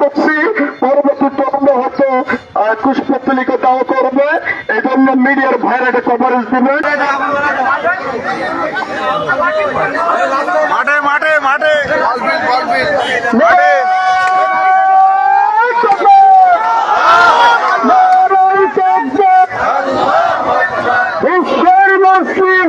করছি। পরবর্তী তরুণ হয়তো কুশপত্রিকা দাও করবে এই জন্য মিডিয়ার ভাইরা এটা কভারেজ দিবে। মাঠে মাঠে মাঠে। বিশ্বের মুসলিম